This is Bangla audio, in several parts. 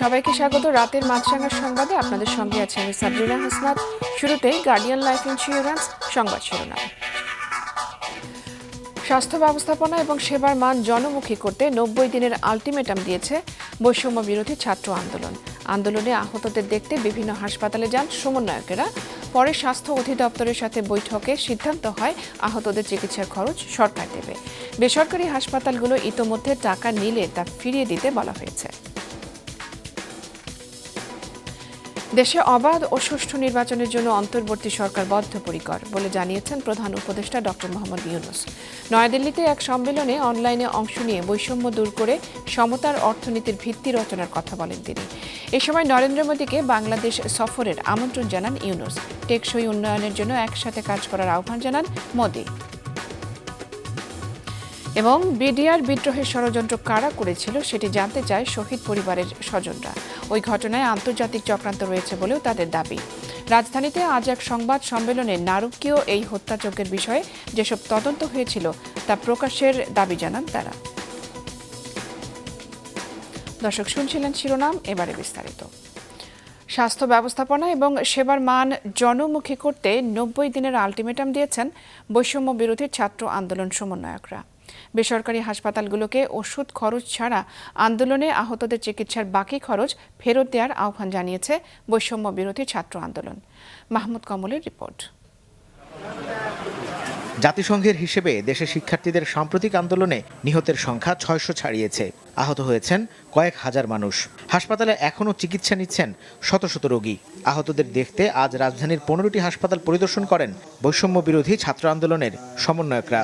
সবাইকে স্বাগত রাতের মাছরাঙার সংবাদে। আপনাদের সঙ্গে আছে আমি সাবরিনা হাসনাত। শুরুতেই গার্ডিয়ান লাইফ ইন্স্যুরেন্স সংবাদ শিরোনাম। স্বাস্থ্য ব্যবস্থাপনা এবং সেবার মান জনমুখী করতে নব্বই দিনের আলটিমেটাম দিয়েছে বৈষম্য বিরোধী ছাত্র আন্দোলন। আন্দোলনে আহতদের দেখতে বিভিন্ন হাসপাতালে যান সমন্বয়কেরা। পরে স্বাস্থ্য অধিদপ্তরের সাথে বৈঠকে সিদ্ধান্ত হয় আহতদের চিকিৎসার খরচ সরকার দেবে। বেসরকারি হাসপাতালগুলো ইতোমধ্যে টাকা নিলে তা ফিরিয়ে দিতে বলা হয়েছে। দেশে অবাধ ও সুষ্ঠু নির্বাচনের জন্য অন্তর্বর্তী সরকার বদ্ধপরিকর বলে জানিয়েছেন প্রধান উপদেষ্টা ডক্টর মোহাম্মদ ইউনুস। নয়াদিল্লিতে এক সম্মেলনে অনলাইনে অংশ নিয়ে বৈষম্য দূর করে সমতার অর্থনীতির ভিত্তি রচনার কথা বলেন তিনি। এ সময় নরেন্দ্র মোদীকে বাংলাদেশ সফরের আমন্ত্রণ জানান ইউনুস। টেকসই উন্নয়নের জন্য একসাথে কাজ করার আহ্বান জানান মোদী। এবং বিডিআর বিদ্রোহের ষড়যন্ত্র কারা করেছিল সেটি জানতে চায় শহীদ পরিবারের স্বজনরা। ওই ঘটনায় আন্তর্জাতিক চক্রান্ত রয়েছে বলেও তাদের দাবি। রাজধানীতে আজ এক সংবাদ সম্মেলনে নারকীয় এই হত্যাযজ্ঞের বিষয়ে যেসব তদন্ত হয়েছিল তা প্রকাশের দাবি জানান তারা। দর্শক, শুনছিলেন শিরোনাম, এবারে বিস্তারিত। স্বাস্থ্য ব্যবস্থাপনা এবং সেবার মান জনমুখী করতে নব্বই দিনের আলটিমেটাম দিয়েছেন বৈষম্য বিরোধী ছাত্র আন্দোলন সমন্বয়করা। বেসরকারি হাসপাতালগুলোকে ওষুধ খরচ ছাড়া আন্দোলনে আহতদের চিকিৎসার বাকি খরচ ফেরত দেওয়ার আহ্বান জানিয়েছে বৈষম্য বিরোধী ছাত্র আন্দোলন। মাহমুদ কমলের রিপোর্ট। জাতিসংঘের হিসেবে দেশের শিক্ষার্থীদের সাম্প্রতিক আন্দোলনে নিহতের সংখ্যা ছয়শো ছাড়িয়েছে। আহত হয়েছেন কয়েক হাজার মানুষ। হাসপাতালে এখনও চিকিৎসা নিচ্ছেন শত শত রোগী। আহতদের দেখতে আজ রাজধানীর পনেরোটি হাসপাতাল পরিদর্শন করেন বৈষম্য বিরোধী ছাত্র আন্দোলনের সমন্বয়করা।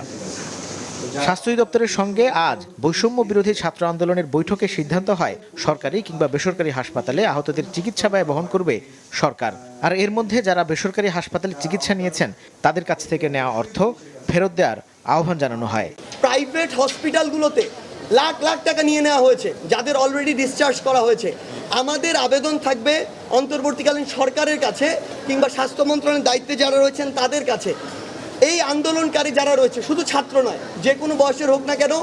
স্বাস্থ্য দপ্তরের সঙ্গে আজ বৈষম্য বিরোধী ছাত্র আন্দোলনের বৈঠকে সিদ্ধান্ত হয়, সরকারি কিংবা বেসরকারি হাসপাতালে আহতদের চিকিৎসা ব্যয় বহন করবে সরকার। আর এর মধ্যে যারা বেসরকারি হাসপাতালে চিকিৎসা নিয়েছেন, তাদের কাছ থেকে নেওয়া অর্থ ফেরত দেওয়ার আহ্বান জানানো হয়। প্রাইভেট হসপিটালগুলোতে লাখ লাখ টাকা নিয়ে নেওয়া হয়েছে, যাদের অলরেডি ডিসচার্জ করা হয়েছে। আমাদের আবেদন থাকবে অন্তর্বর্তীকালীন সরকারের কাছে কিংবা স্বাস্থ্য মন্ত্রণালয়ের দায়িত্বে যারা রয়েছেন তাদের কাছে। এই আন্দোলনকারী যারা রয়েছে, শুধু ছাত্র নয়, যে কোনো বয়সের হোক না কেন,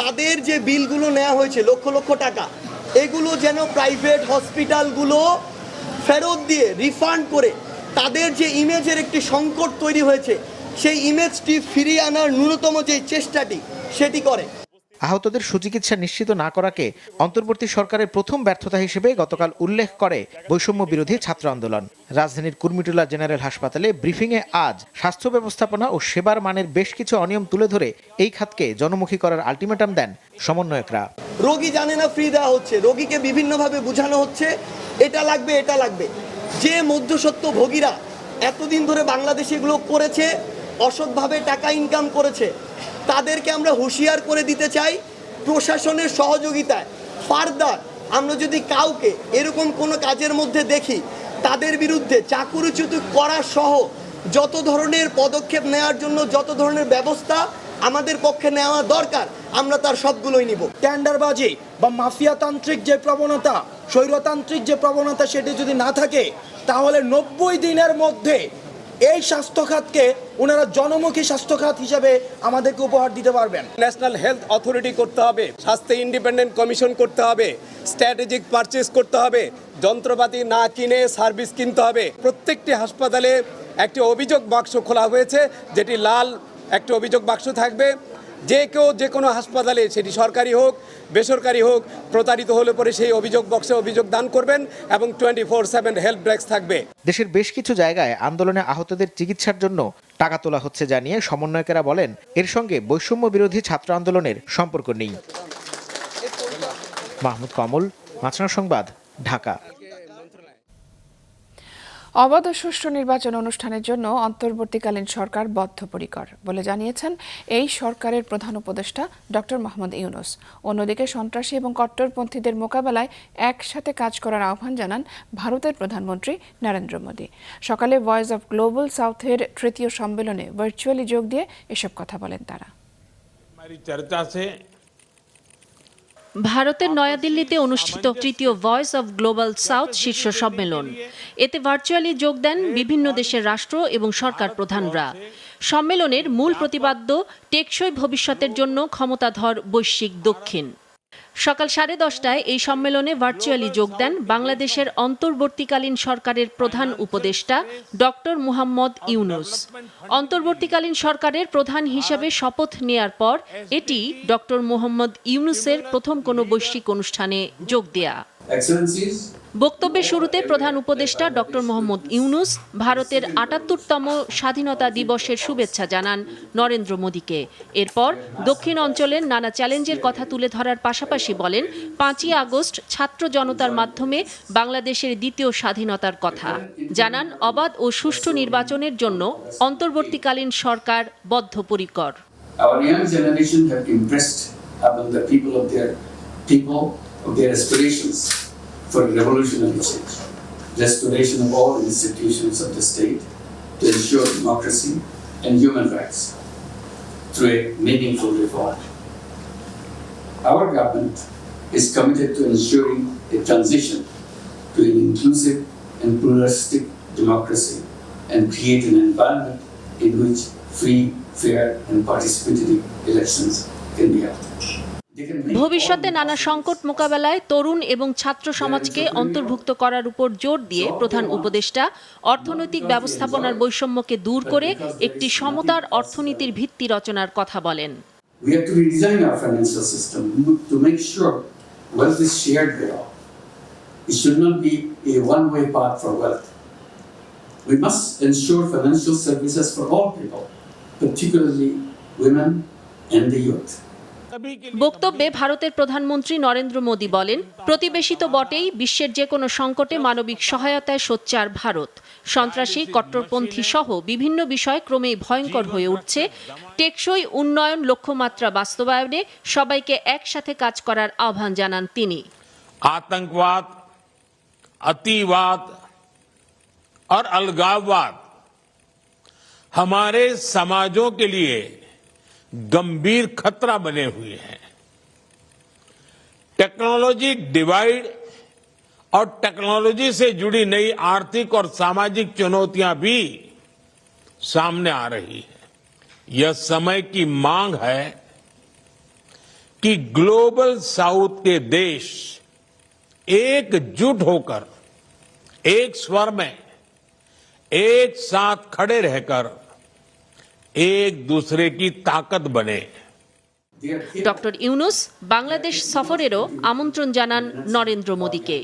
তাদের যে বিলগুলো নেওয়া হয়েছে, লক্ষ লক্ষ টাকা, এগুলো যেন প্রাইভেট হসপিটালগুলো ফেরত দিয়ে রিফান্ড করে, তাদের যে ইমেজের একটি সংকট তৈরি হয়েছে, সেই ইমেজটি ফিরিয়ে আনার ন্যূনতম যে চেষ্টাটি, সেটি করে। আহতদের সুচিকিৎসা নিশ্চিত না করাকে অন্তর্বর্তী সরকারের প্রথম ব্যর্থতা হিসেবে গতকাল উল্লেখ করে বৈষম্য বিরোধী ছাত্র আন্দোলন। রাজধানীর কুর্মিটুলা জেনারেল হাসপাতালে ব্রিফিংয়ে আজ স্বাস্থ্য ব্যবস্থাপনা ও সেবার মানের বেশ কিছু অনিয়ম তুলে ধরে এই খাতকে জনমুখী করার আলটিমেটাম দেন সমন্বয়করা। রোগী জানে না ফ্রি দেওয়া হচ্ছে। রোগীকে বিভিন্নভাবে বোঝানো হচ্ছে, এটা লাগবে এটা লাগবে। যে মধ্যসত্ত্ব ভোগীরা এতদিন ধরে বাংলাদেশে এগুলো করেছে, অসৎভাবে টাকা ইনকাম করেছে তাদেরকে আমরা হুঁশিয়ার করে দিতে চাই প্রশাসনের সহযোগিতায়। ফার্দার, আমরা যদি কাউকে এরকম কোনো কাজের মধ্যে দেখি, তাদের বিরুদ্ধে চাকুরিচ্যুত করা সহ যত ধরনের পদক্ষেপ নেওয়ার জন্য যত ধরনের ব্যবস্থা আমাদের পক্ষে নেওয়া দরকার, আমরা তার সবগুলোই নিব। টেন্ডারবাজি বা মাফিয়াতান্ত্রিক যে প্রবণতা, স্বৈরতান্ত্রিক যে প্রবণতা সেটি যদি না থাকে, তাহলে নব্বই দিনের মধ্যে এই স্বাস্থ্যখাতকে ওনারা জনমুখী স্বাস্থ্যখাত হিসাবে আমাদেরকে উপহার দিতে পারবেন। ন্যাশনাল হেলথ অথরিটি করতে হবে, স্বাস্থ্য ইন্ডিপেন্ডেন্ট কমিশন করতে হবে, স্ট্র্যাটেজিক পারচেস করতে হবে, যন্ত্রপাতি না কিনে সার্ভিস কিনতে হবে। প্রত্যেকটি হাসপাতালে একটি অভিযোগ বাক্স খোলা হয়েছে, যেটি লাল একটি অভিযোগ বাক্স থাকবে। যে কেউ যে কোনো হাসপাতালে সেটি সরকারি হোক, বেসরকারি হোক, প্রতারিত হলে পরে সেই অভিযোগ বক্সে অভিযোগ দান করবেন এবং twenty four seven help desk থাকবে। দেশের বেশ কিছু জায়গায় আন্দোলনে আহতদের চিকিৎসার জন্য টাকা তোলা হচ্ছে জানিয়ে সমন্বয়কেরা বলেন, এর সঙ্গে বৈষম্য বিরোধী ছাত্র আন্দোলনের সম্পর্ক নেই। মাহমুদ কমল মাছনা সংবাদ, ঢাকা। অবাধ সুষ্ঠু নির্বাচন অনুষ্ঠানের জন্য অন্তর্বর্তীকালীন সরকার বদ্ধপরিকর বলে জানিয়েছেন এই সরকারের প্রধান উপদেষ্টা ডক্টর মোহাম্মদ ইউনুস। অন্যদিকে সন্ত্রাসী এবং কট্টরপন্থীদের মোকাবেলায় একসাথে কাজ করার আহ্বান জানান ভারতের প্রধানমন্ত্রী নরেন্দ্র মোদী। সকালে ভয়েস অব গ্লোবাল সাউথের তৃতীয় সম্মেলনে ভার্চুয়ালি যোগ দিয়ে এসব কথা বলেন তারা। ভারতের নয়াদিল্লিতে অনুষ্ঠিত তৃতীয় ভয়েস অব গ্লোবাল সাউথ শীর্ষ সম্মেলন। এতে ভার্চুয়ালি যোগ দেন বিভিন্ন দেশের রাষ্ট্র এবং সরকার প্রধানরা। সম্মেলনের মূল প্রতিপাদ্য টেকসই ভবিষ্যতের জন্য ক্ষমতাধর বৈশ্বিক দক্ষিণ। সকাল সাড়ে দশটায় এই সম্মেলনে ভার্চুয়ালি যোগ দেন বাংলাদেশের অন্তর্বর্তীকালীন সরকারের প্রধান উপদেষ্টা ডক্টর মুহাম্মদ ইউনুস। অন্তর্বর্তীকালীন সরকারের প্রধান হিসেবে শপথ নেয়ার পর এটি ডক্টর মুহাম্মদ ইউনুসের প্রথম কোনো বৈশ্বিক অনুষ্ঠানে যোগ দেয়া। Excellencies, বক্তব্যের শুরুতে প্রধান উপদেষ্টা ডক্টর মোহাম্মদ ইউনুস ভারতের আটাত্তরতম স্বাধীনতা দিবসের শুভেচ্ছা জানান নরেন্দ্র মোদীকে। এরপর দক্ষিণ অঞ্চলের নানা চ্যালেঞ্জের কথা তুলে ধরার পাশাপাশি বলেন পাঁচই আগস্ট ছাত্র জনতার মাধ্যমে বাংলাদেশের দ্বিতীয় স্বাধীনতার কথা। জানান অবাধ ও সুষ্ঠু নির্বাচনের জন্য অন্তর্বর্তীকালীন সরকার বদ্ধপরিকর। Our young generation have impressed upon the people of their people, of their aspirations for a revolutionary change, restoration of all institutions of the state to ensure democracy and human rights through a meaningful reform. Our government is committed to ensuring a transition to an inclusive and pluralistic democracy and create an environment in which free, fair, and participatory elections can be held. ভবিষ্যতে নানা সংকট মোকাবেলায় তরুণ এবং ছাত্র সমাজকে অন্তর্ভুক্ত করার উপর জোর দিয়ে প্রধান উপদেষ্টা অর্থনৈতিক ব্যবস্থাপনার বৈষম্যকে দূর করে একটি সমতার অর্থনীতির ভিত্তি রচনার কথা বলেন. सभी के लिए বক্তব্যে ভারতের প্রধানমন্ত্রী নরেন্দ্র মোদী বলেন প্রতিবেশী তো বটেই বিশ্বের যে কোনো সংকটে মানবিক সহায়তায় সোচ্চার ভারত সন্ত্রাসী কট্টরপন্থী সহ বিভিন্ন বিষয় ক্রমেই ভয়ঙ্কর হয়ে উঠছে টেকসই উন্নয়ন লক্ষ্যমাত্রা বাস্তবায়নে সবাইকে একসাথে কাজ করার আহ্বান জানান তিনি आतंकवाद अतिवाद और अलगाववाद हमारे समाजों के लिए गंभीर खतरा बने हुए हैं। टेक्नोलॉजी डिवाइड और टेक्नोलॉजी से जुड़ी नई आर्थिक और सामाजिक चुनौतियाँ भी सामने आ रही है। यह समय की मांग है कि ग्लोबल साउथ के देश एकजुट होकर, एक स्वर में, एक साथ खड़े रहकर एक दूसरे की ताकत बने They are here doctor Yunus Bangladesh সফরেরও আমন্ত্রণ জানান নরেন্দ্র মোদীকে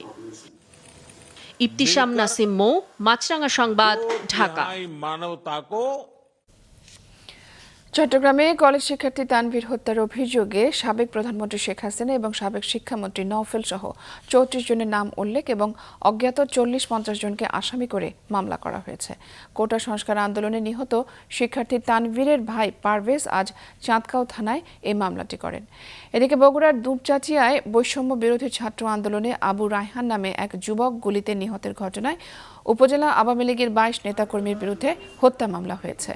ইবতিসাম নাসিম মৌ মাছরাঙ্গা সংবাদ ঢাকা तिहाई मानवता को চট্টগ্রামে কলেজ শিক্ষার্থী তানভীর হত্যার অভিযোগে সাবেক প্রধানমন্ত্রী শেখ হাসিনা এবং সাবেক শিক্ষামন্ত্রী নওফেল সহ চৌত্রিশ জনের নাম উল্লেখ এবং অজ্ঞাত চল্লিশ পঞ্চাশ জনকে আসামি করে মামলা করা হয়েছে। কোটা সংস্কার আন্দোলনে নিহত শিক্ষার্থী তানভীরের ভাই পারভেজ আজ চাঁদকাও থানায় এই মামলাটি করেন। এদিকে বগুড়ার দুপচাচিয়ায় বৈষম্য বিরোধী ছাত্র আন্দোলনে আবু রায়হান নামে এক যুবক গুলিতে নিহতের ঘটনায় উপজেলা আওয়ামী লীগের বাইশ নেতাকর্মীর বিরুদ্ধে হত্যা মামলা হয়েছে।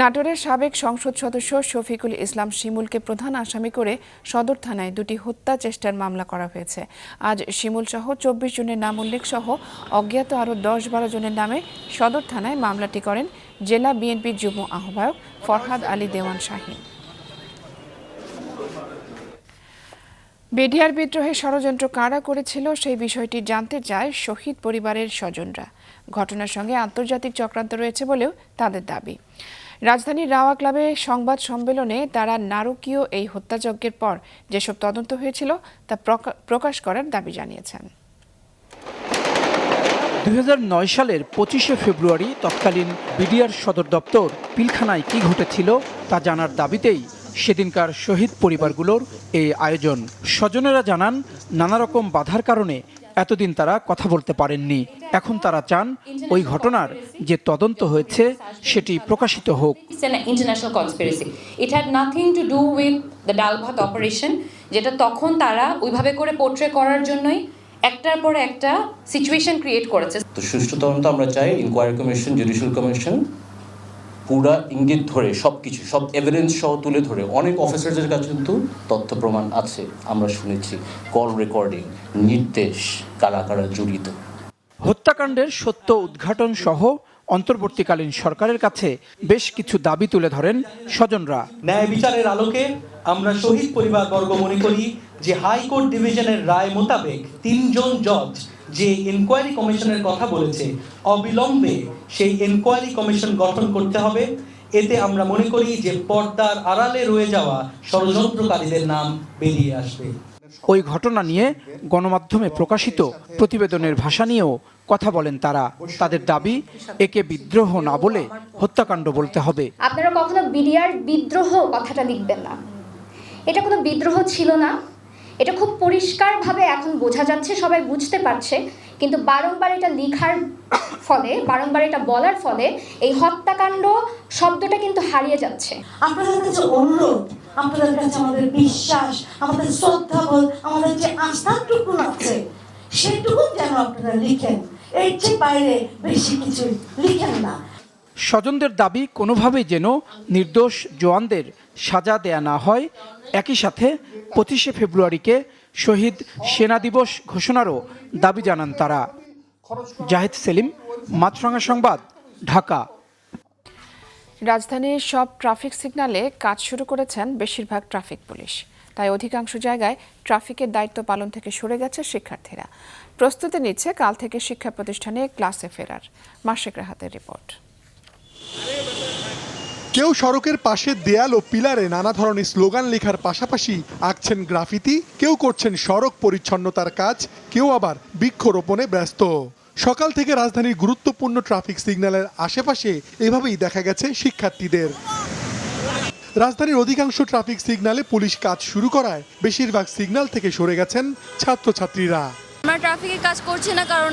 নাটোরের সাবেক সংসদ সদস্য শফিকুল ইসলাম শিমুলকে প্রধান আসামি করে সদর থানায় দুটি হত্যা চেষ্টার মামলা করা হয়েছে। আজ শিমুল সহ চব্বিশ জনের নাম উল্লেখ সহ অজ্ঞাত আরও দশ বারো জনের নামে সদর থানায় মামলাটি করেন জেলা বিএনপির যুগ্ম আহ্বায়ক ফরহাদ আলী দেওয়ান শাহীন বিডিআর বিদ্রোহে ষড়যন্ত্র কারা করেছিল সেই বিষয়টি জানতে চায় শহীদ পরিবারের স্বজনরা। ঘটনার সঙ্গে আন্তর্জাতিক চক্রান্ত রয়েছে বলেও তাদের দাবি। রাজধানীর রাওয়া ক্লাবে সংবাদ সম্মেলনে তারা নারকীয় এই হত্যাযজ্ঞের পর যেসব তদন্ত হয়েছিল তা প্রকা- প্রকাশ করার দাবি জানিয়েছেন। দু হাজার নয় সালের পঁচিশে ফেব্রুয়ারি তৎকালীন বিডিআর সদর দপ্তর পিলখানায় কি ঘটেছিল তা জানার দাবিতেই সেদিনকার শহীদ পরিবারগুলোর এই আয়োজন। স্বজনেরা জানান, নানা রকম বাধার কারণে এতদিন তারা কথা বলতে পারেননি। এখন তারা চান ওই ঘটনার যে তদন্ত হয়েছে সেটি প্রকাশিত হোক। International conspiracy. It had nothing to do with the Dalbhat যেটা তখন তারা ওইভাবে করে পোর্ট্রে করার জন্যই একটার পর একটা সিচুয়েশন ক্রিয়েট করেছে। তো সুষ্ঠু তদন্ত আমরা চাই ইনকোয়ারি কমিশন জুডিশিয়াল কমিশন পুরা ইঙ্গিত ধরে সব কিছু সব এভিডেন্স সহ তুলে ধরে। অনেক অফিসারদের কাছে কিন্তু তথ্য প্রমাণ আছে আমরা শুনেছি। কল রেকর্ডিং নির্দেশ কারা কারা জড়িত। হত্যাকাণ্ডের সত্য উদ্ঘাটন সহ অন্তর্বর্তীকালীন সরকারের কাছে বেশ কিছু দাবি তুলে ধরেন স্বজনরা। ন্যায় বিচারের আলোকে আমরা শহীদ পরিবারবর্গ মনে করি যে হাইকোর্ট ডিভিশনের রায় মোতাবেক তিনজন জজ যে ইনকোয়ারি কমিশনের কথা বলেছে, অবিলম্বে সেই ইনকোয়ারি কমিশন গঠন করতে হবে। এতে আমরা মনে করি যে পর্দার আড়ালে রয়ে যাওয়া ষড়যন্ত্রকারীদের নাম বেরিয়ে আসবে। ওই ঘটনা নিয়ে গণমাধ্যমে প্রকাশিত প্রতিবেদনের ভাষা নিয়েও কথা বলেন তারা। তাদের দাবি একে বিদ্রোহ না বলে হত্যাকাণ্ড বলতে হবে। আপনারা কখনো বিডিআর বিদ্রোহ কথাটা লিখবেন না। এটা কোনো বিদ্রোহ ছিল না। এটা খুব পরিষ্কারভাবে এখন বোঝা যাচ্ছে সবাই বুঝতে পারছে। কিন্তু বারংবার এটা লিখার ফলে বারংবার এটা বলার ফলে এই হত্যাকাণ্ড শব্দটা কিন্তু হারিয়ে যাচ্ছে। আপনাদের কিছু অনুরোধ? আপনাদের কাছে আমাদের বিশ্বাস, আমাদের শ্রদ্ধাবোধ আমাদের যে আস্থাটুকু আছে, সেটুকু যেন আপনারা লিখেন। এর চেয়ে বাইরে বেশি কিছু লিখেন না। স্বজনদের দাবি কোনোভাবেই যেন নির্দোষ জওয়ানদের সাজা দেয়া না হয়। একই সাথে পঁচিশে ফেব্রুয়ারিকে শহীদ সেনা দিবস ঘোষণারও দাবি জানান তারা। জাহেদ সেলিম, মাছরাঙা সংবাদ, ঢাকা। রাজধানীর সব ট্রাফিক সিগনালে কাজ শুরু করেছেন বেশিরভাগ ট্রাফিক পুলিশ। তাই অধিকাংশ জায়গায় ট্রাফিকের দায়িত্ব পালন থেকে সরে গেছে শিক্ষার্থীরা। প্রস্তুতি নিচ্ছে কাল থেকে শিক্ষা প্রতিষ্ঠানে ক্লাসে ফেরার। মাসিক রাহাতের রিপোর্ট। কেউ সড়কের পাশে দেয়াল ও পিলারে নানা ধরনের স্লোগান লেখার পাশাপাশি আঁকছেন গ্রাফিতি, কেউ করছেন সড়ক পরিচ্ছন্নতার কাজ, কেউ আবার বৃক্ষরোপণে ব্যস্ত। সকাল থেকে রাজধানীর গুরুত্বপূর্ণ ট্রাফিক সিগন্যালের আশেপাশে এভাবেই দেখা গেছে শিক্ষার্থীদের। রাজধানীর অধিকাংশ ট্রাফিক সিগন্যালে পুলিশ কাজ শুরু করায় বেশিরভাগ সিগন্যাল থেকে সরে গেছেন ছাত্রছাত্রীরা। আমরা ট্রাফিকে কাজ করছি না কারণ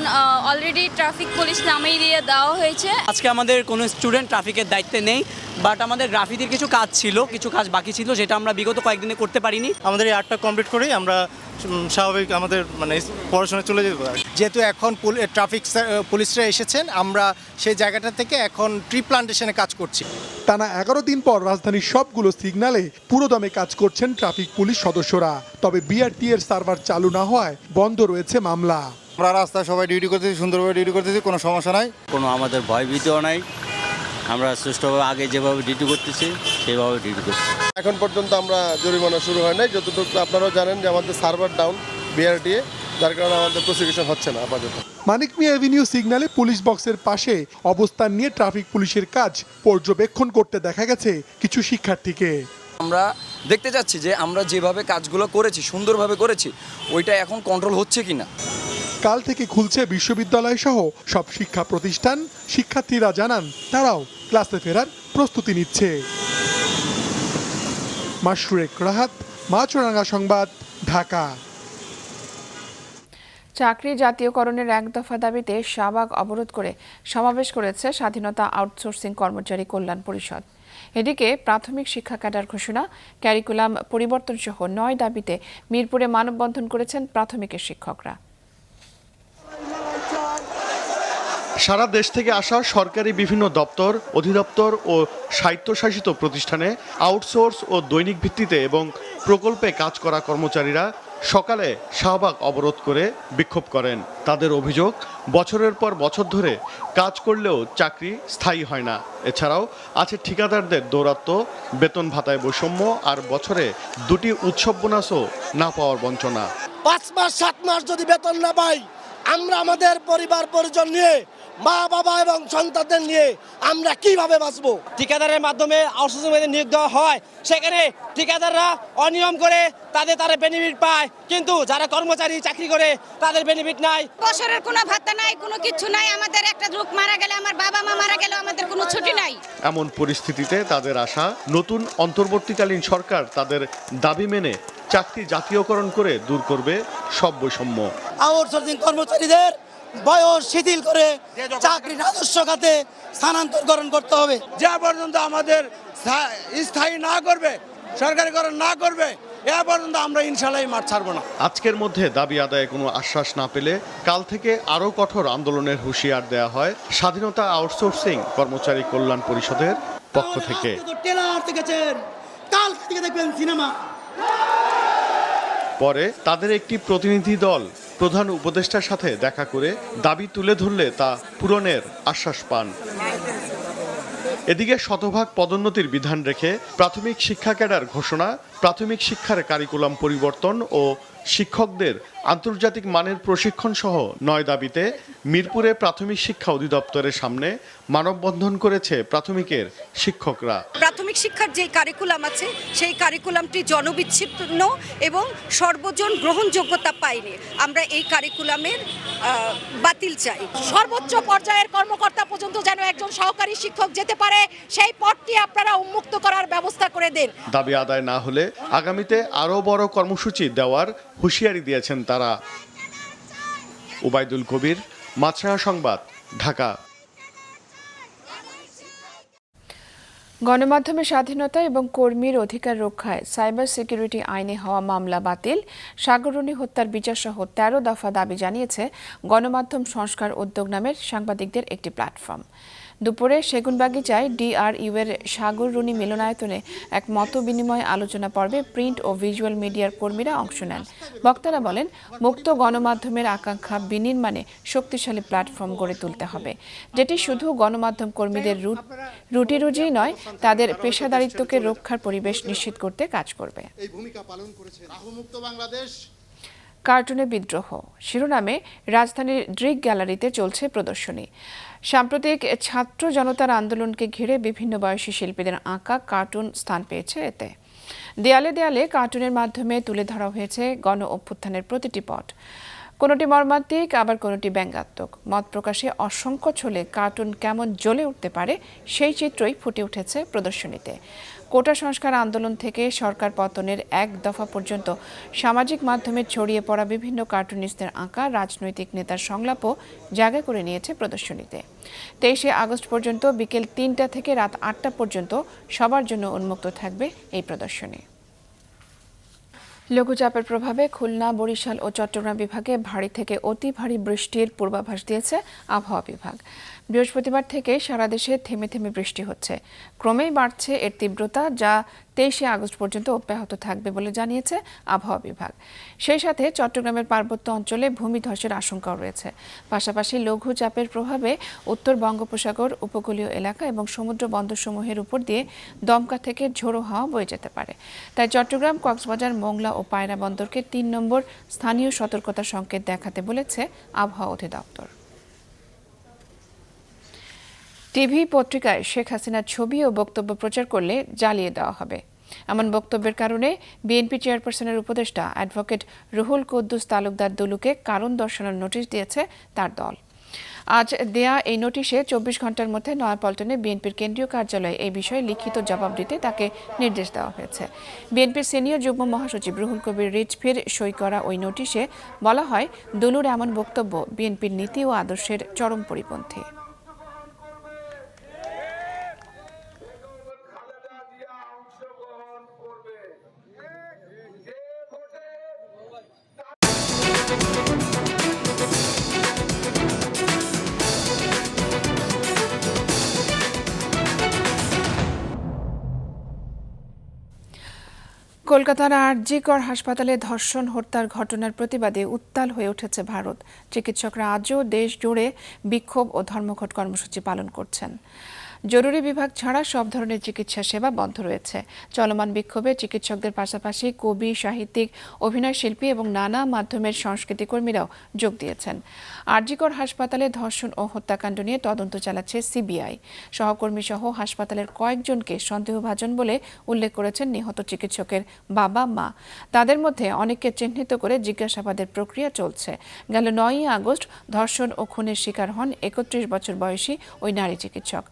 অলরেডি ট্রাফিক পুলিশ নামিয়ে দিয়ে দেওয়া হয়েছে। আজকে আমাদের কোনো স্টুডেন্ট ট্রাফিকের দায়িত্বে নেই বাট আমাদের গ্রাফিতির কিছু কাজ ছিল কিছু কাজ বাকি ছিল যেটা আমরা বিগত কয়েকদিনে করতে পারিনি। আমাদের এই আর্টটা কমপ্লিট করেই আমরা স্বাভাবিক আমাদের মানে পড়াশোনা চলে যেতে পারি। যেহেতু এখন ট্রাফিক পুলিশরা এসেছেন আমরা সেই জায়গাটা থেকে এখন ট্রি প্লান্টেশনে কাজ করছি। টানা এগারো দিন পর রাজধানীর সবগুলো সিগন্যালে পুরোদমে কাজ করছেন ট্রাফিক পুলিশ সদস্যরা। তবে বিআরটি এর সার্ভার চালু না হওয়ায় বন্ধ রয়েছে মামলা। আমরা রাস্তায় সবাই ডিউটি করতেছি সুন্দরভাবে ডিউটি করতেছি কোনো সমস্যা নাই। কোনো আমাদের ভয় ভীতিও নাই। আমরা সুষ্ঠুভাবে আগে যেভাবে ডিউটি করতেছি সেভাবে ডিউটি করছি। এখন পর্যন্ত আমরা জরিমানা শুরু হয় নাই। যতটুকু আপনারাও জানেন যে আমাদের সার্ভার ডাউন বিআরটিএ যার কারণে আমাদের প্রসিকিউশন হচ্ছে না আপাতত। মানিক মিয়া এভিনিউ সিগন্যালে পুলিশ বক্সের পাশে অবস্থান নিয়ে ট্রাফিক পুলিশের কাজ পর্যবেক্ষণ করতে দেখা গেছে কিছু শিক্ষার্থীকে। আমরা দেখতে চাচ্ছি যে আমরা যেভাবে কাজগুলো করেছি সুন্দরভাবে করেছি ওইটা এখন কন্ট্রোল হচ্ছে কিনা। কাল থেকে খুলছে বিশ্ববিদ্যালয় সহ সব শিক্ষা প্রতিষ্ঠান। শিক্ষার্থীরা জানান, তারাও ক্লাসে ফেরার প্রস্তুতি নিচ্ছে। মাসরুরেক রাহাত মাছরাঙ্গা সংবাদ, ঢাকা। চাকরি জাতীয়করণের এক দফা দাবিতে শাহবাগ অবরোধ করে সমাবেশ করেছে স্বাধীনতা আউটসোর্সিং কর্মচারী কল্যাণ পরিষদ। এদিকে প্রাথমিক শিক্ষা ক্যাডার ঘোষণা, ক্যারিকুলাম পরিবর্তন সহ নয় দাবিতে মিরপুরে মানববন্ধন করেছেন প্রাথমিকের শিক্ষকরা। সারা দেশ থেকে আসা সরকারি বিভিন্ন দপ্তর, অধিদপ্তর ও স্বায়ত্তশাসিত প্রতিষ্ঠানে আউটসোর্স ও দৈনিক ভিত্তিতে এবং প্রকল্পে কাজ করা কর্মচারীরা সকালে শাহবাগ অবরোধ করে বিক্ষোভ করেন। তাদের অভিযোগ, বছরের পর বছর ধরে কাজ করলেও চাকরি স্থায়ী হয় না। এছাড়াও আছে ঠিকাদারদের দৌরাত্ম বেতন ভাতায় বৈষম্য আর বছরে দুটি উৎসব বোনাসও না পাওয়ার বঞ্চনা। পাঁচ মাস, সাত মাস যদি বেতন না পাই, আমরা আমাদের পরিবার পরিজন নিয়ে মা বাবা এবং সন্তানদের নিয়ে আমরা কীভাবে বাঁচবো? ঠিকাদারের মাধ্যমে আউটসোর্সিং নিয়োগ দেওয়া হয়। সেখানে ঠিকাদাররা অনিয়ম করে তাদের তারা বেনিফিট পায়। কিন্তু যারা কর্মচারী চাকরি করে তাদের বেনিফিট নাই। বছরের কোনো ভাতা নাই কোনো কিছু নাই। আমাদের একটা লোক মারা গেলে আমার বাবা মা মারা গেলে আমাদের কোনো ছুটি নাই। এমন পরিস্থিতিতে তাদের আশা নতুন অন্তর্বর্তীকালীন সরকার তাদের দাবি মেনে চাকরি জাতীয়করণ করে দূর করবে সব বৈষম্য। আউটসোর্সিং কর্মচারীদের বয়স শিথিল করে চাকরি রাজস্ব খাতে স্থানান্তরকরণ করতে হবে। যা পর্যন্ত আমাদের স্থায়ী- না করবে সরকারিকরণ না করবে এ পর্যন্ত আমরা ইনশাল্লাহ মাঠ ছাড়বো না। আজকের মধ্যে দাবি আদায়ে কোনো আশ্বাস না পেলে কাল থেকে আরও কঠোর আন্দোলনের হুঁশিয়ার দেওয়া হয় স্বাধীনতা আউটসোর্সিং কর্মচারী কল্যাণ পরিষদের পক্ষ থেকে। কাল থেকে দেখবেন সিনেমা। পরে তাদের একটি প্রতিনিধি দল প্রধান উপদেষ্টার সাথে দেখা করে দাবি তুলে ধরলে তা পূরণের আশ্বাস পান। এদিকে শতভাগ পদোন্নতির বিধান রেখে প্রাথমিক শিক্ষা ক্যাডার ঘোষণা, প্রাথমিক শিক্ষার কারিকুলাম পরিবর্তন ও শিক্ষকদের আন্তর্জাতিক মানের প্রশিক্ষণ সহ নয় দাবিতে মিরপুরে প্রাথমিক শিক্ষা অধিদপ্তরের সামনে মানববন্ধন করেছে প্রাথমিকের শিক্ষকরা। প্রাথমিক শিক্ষার যে কারিকুলাম আছে সেই কারিকুলামটি জনবিচ্ছিন্ন এবং সর্বজন গ্রহণযোগ্যতা পায়নি। আমরা এই কারিকুলামের আহ, বাতিল চাই। সর্বোচ্চ পর্যায়ের কর্মকর্তা পর্যন্ত যেন একজন সহকারী শিক্ষক যেতে পারে সেই পথটি আপনারা উন্মুক্ত করার ব্যবস্থা করে দেন। দাবি আদায় না হলে আগামীতে আরও বড় কর্মসূচি দেওয়ার হুঁশিয়ারি দিয়েছেন তারা। ওবায়দুল কবির, মাছরাঙা সংবাদ, ঢাকা। গণমাধ্যমের স্বাধীনতা এবং কর্মীর অধিকার রক্ষায় সাইবার সিকিউরিটি আইনে হওয়া মামলা বাতিল। সাগরণী হত্যার বিচার সহ তেরো দফা দাবি জানিয়েছে গণমাধ্যম সংস্কার উদ্যোগ নামের সাংবাদিকদের একটি প্ল্যাটফর্ম। দুপুরে সেগুনবাগিচায় ডিআরইউ এর সাগর রুনি মিলনায়তনে এক মত বিনিময় আলোচনা পর্বে প্রিন্ট ও ভিজুয়াল মিডিয়ার কর্মীরা অংশ নেন। বক্তারা বলেন, মুক্ত গণমাধ্যমের আকাঙ্ক্ষা বিনির্মাণে শক্তিশালী প্ল্যাটফর্ম গড়ে তুলতে হবে। যেটি শুধু গণমাধ্যম কর্মীদের রুটি রুজিই নয়, তাদের পেশাদারিত্বকে রক্ষার পরিবেশ নিশ্চিত করতে কাজ করবে। এই ভূমিকা পালন করেছে বাংলাদেশ কার্টুনে বিদ্রোহ। শিরোনামে রাজধানীর ড্রিক গ্যালারিতে চলছে প্রদর্শনী। সাম্প্রতিক ছাত্র জনতার আন্দোলনকে ঘিরে বিভিন্ন বয়সী শিল্পীদের আঁকা কার্টুন স্থান পেয়েছে এতে। দেয়ালে দেয়ালে কার্টুনের মাধ্যমে তুলে ধরা হয়েছে গণ অভ্যুত্থানের প্রতিটি পট। কোনোটি মর্মান্তিক, আবার কোনোটি ব্যঙ্গাত্মক। মত প্রকাশে অসংখ্য ছলে কার্টুন কেমন জ্বলে উঠতে পারে সেই চিত্রই ফুটে উঠেছে প্রদর্শনীতে। কোটা সংস্কার আন্দোলন থেকে সরকার পতনের এক দফা পর্যন্ত সামাজিক মাধ্যমে ছড়িয়ে পড়া বিভিন্ন কার্টুনিস্টদের আঁকা রাজনৈতিক নেতার সংলাপও জায়গা করে নিয়েছে প্রদর্শনীতে। তেইশে আগস্ট পর্যন্ত বিকেল তিনটা থেকে রাত আটটা পর্যন্ত সবার জন্য উন্মুক্ত থাকবে এই প্রদর্শনী। লঘুচাপের প্রভাবে খুলনা, বরিশাল ও চট্টগ্রাম বিভাগে ভারী থেকে অতি ভারী বৃষ্টির পূর্বাভাস দিয়েছে আবহাওয়া বিভাগ। বৃহস্পতিবার থেকে সারা দেশে থেমে থেমে বৃষ্টি হচ্ছে। ক্রমেই বাড়ছে এর তীব্রতা, যা তেইশে আগস্ট পর্যন্ত অব্যাহত থাকবে বলে জানিয়েছে আবহাওয়া বিভাগ। সেই সাথে চট্টগ্রামের পার্বত্য অঞ্চলে ভূমিধসের আশঙ্কাও রয়েছে। পাশাপাশি লঘু চাপের প্রভাবে উত্তর বঙ্গোপসাগর, উপকূলীয় এলাকা এবং সমুদ্র বন্দরসমূহের উপর দিয়ে দমকা থেকে ঝোড়ো হাওয়া বয়ে যেতে পারে। তাই চট্টগ্রাম, কক্সবাজার, মোংলা ও পায়রা বন্দরকে তিন নম্বর স্থানীয় সতর্কতা সংকেত দেখাতে বলেছে আবহাওয়া অধিদপ্তর। টিভি পত্রিকায় শেখ হাসিনার ছবি ও বক্তব্য প্রচার করলে জ্বালিয়ে দেওয়া হবে। এমন বক্তব্যের কারণে বিএনপি চেয়ারপারসনের উপদেষ্টা অ্যাডভোকেট রুহুল কুদ্দুস তালুকদার দুলুকে কারণ দর্শানোর নোটিশ দিয়েছে তার দল। আজ দেয়া এই নোটিশে চব্বিশ ঘণ্টার মধ্যে নয়াপল্টনে বিএনপির কেন্দ্রীয় কার্যালয়ে এই বিষয়ে লিখিত জবাব দিতে তাকে নির্দেশ দেওয়া হয়েছে। বিএনপির সিনিয়র যুগ্ম মহাসচিব রুহুল কবির রিজভির সই করা ওই নোটিশে বলা হয়, দুলুর এমন বক্তব্য বিএনপির নীতি ও আদর্শের চরম পরিপন্থী। কলকাতার আরজিকর হাসপাতালে ধর্ষণ, হত্যার ঘটনার প্রতিবাদে উত্তাল হয়ে উঠেছে ভারত। চিকিৎসকরা আজও দেশ জুড়ে বিক্ষোভ ও ধর্মঘট কর্মসূচি পালন করছেন। জরুরি বিভাগ ছাড়া সব ধরনের চিকিৎসা সেবা বন্ধ রয়েছে। চলমান বিক্ষোভে চিকিৎসকদের পাশাপাশি কবি, সাহিত্যিক, অভিনয় শিল্পী এবং নানা মাধ্যমের সংস্কৃতি কর্মীরাও যোগ দিয়েছেন। আরজিকর হাসপাতালে ধর্ষণ ও হত্যাকাণ্ড নিয়ে তদন্ত চালাচ্ছে সিবিআই। সহকর্মী সহ হাসপাতালের কয়েকজনকে সন্দেহভাজন বলে উল্লেখ করেছেন নিহত চিকিৎসকের বাবা, মা। তাদের মধ্যে অনেককে চিহ্নিত করে জিজ্ঞাসাবাদের প্রক্রিয়া চলছে। গেল নয়ই আগস্ট ধর্ষণ ও খুনের শিকার হন একত্রিশ বছর বয়সী ওই নারী চিকিৎসক।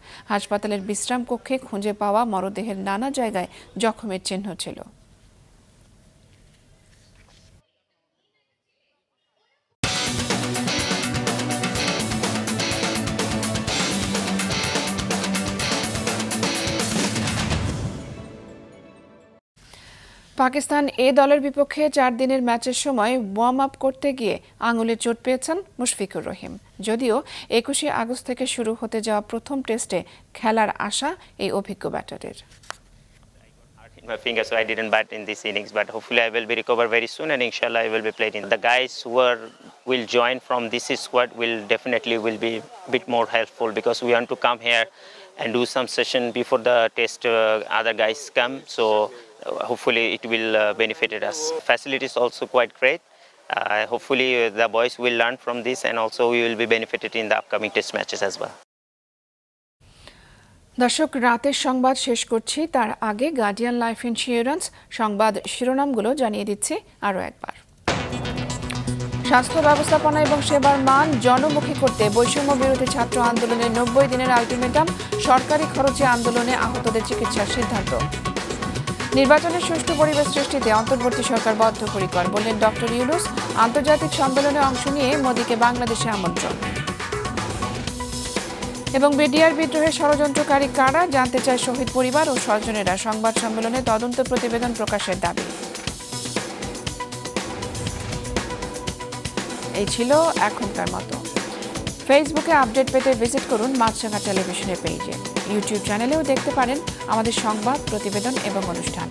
হাসপাতালের বিশ্রাম কক্ষে খুঁজে পাওয়া মরদেহের নানা জায়গায় জখমের চিহ্ন ছিল। পাকিস্তান এ দলের বিপক্ষে চার দিনের ম্যাচের সময় ওয়ার্ম আপ করতে গিয়ে আঙুলে চোট পেয়েছেন মুশফিকুর রহিম যদিও একুশে আগস্ট থেকে শুরু হতে যাওয়া প্রথম টেস্টে খেলার আশা এই অভিজ্ঞ ব্যাটারের my finger, so I didn't bat in this innings. But hopefully, I will be recovered very soon, and inshallah, I will be playing. The guys who are will join from this squad will definitely will be a bit more helpful because we want to come here and do some session before the test. Uh, other guys come, so uh, hopefully, it will uh, benefit us. Facilities also quite great. Uh, hopefully, uh, the boys will learn from this, and also we will be benefited in the upcoming test matches as well. দর্শক রাতের সংবাদ শেষ করছি তার আগে গার্ডিয়ান লাইফ ইন্স্যুরেন্স সংবাদ শিরোনামগুলো জানিয়ে দিচ্ছি আরও একবার স্বাস্থ্য ব্যবস্থাপনা এবং সেবার মান জনমুখী করতে বৈষম্য বিরোধী ছাত্র আন্দোলনের নব্বই দিনের আলটিমেটাম সরকারি খরচে আন্দোলনে আহতদের চিকিৎসার সিদ্ধান্ত নির্বাচনের সুষ্ঠু পরিবেশ সৃষ্টিতে অন্তর্বর্তী সরকার বদ্ধপরিকর, বললেন ডক্টর ইউনুস। আন্তর্জাতিক সম্মেলনে অংশ নিয়ে মোদীকে বাংলাদেশে আমন্ত্রণ। এবং বিডিআর বিদ্রোহের ষড়যন্ত্রকারী কারা জানতে চায় শহীদ পরিবার ও স্বজনেরা সংবাদ সম্মেলনে তদন্ত প্রতিবেদন প্রকাশের দাবি। এই ছিল এখনকার মতো। ফেসবুকে আপডেট পেতে ভিজিট করুন মাছরাঙা টেলিভিশনের পেজে ইউটিউব চ্যানেলেও দেখতে পারেন আমাদের সংবাদ, প্রতিবেদন এবং অনুষ্ঠান।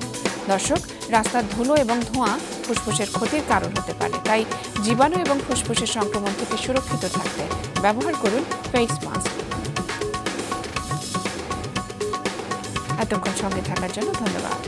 দর্শক, রাস্তার ধুলো এবং ধোঁয়া ফুসফুসের ক্ষতির কারণ হতে পারে, তাই জীবাণু এবং ফুসফুসের সংক্রমণ থেকে সুরক্ষিত থাকতে ব্যবহার করুন ফেস মাস্ক এতক্ষণ সঙ্গে থাকার জন্য ধন্যবাদ।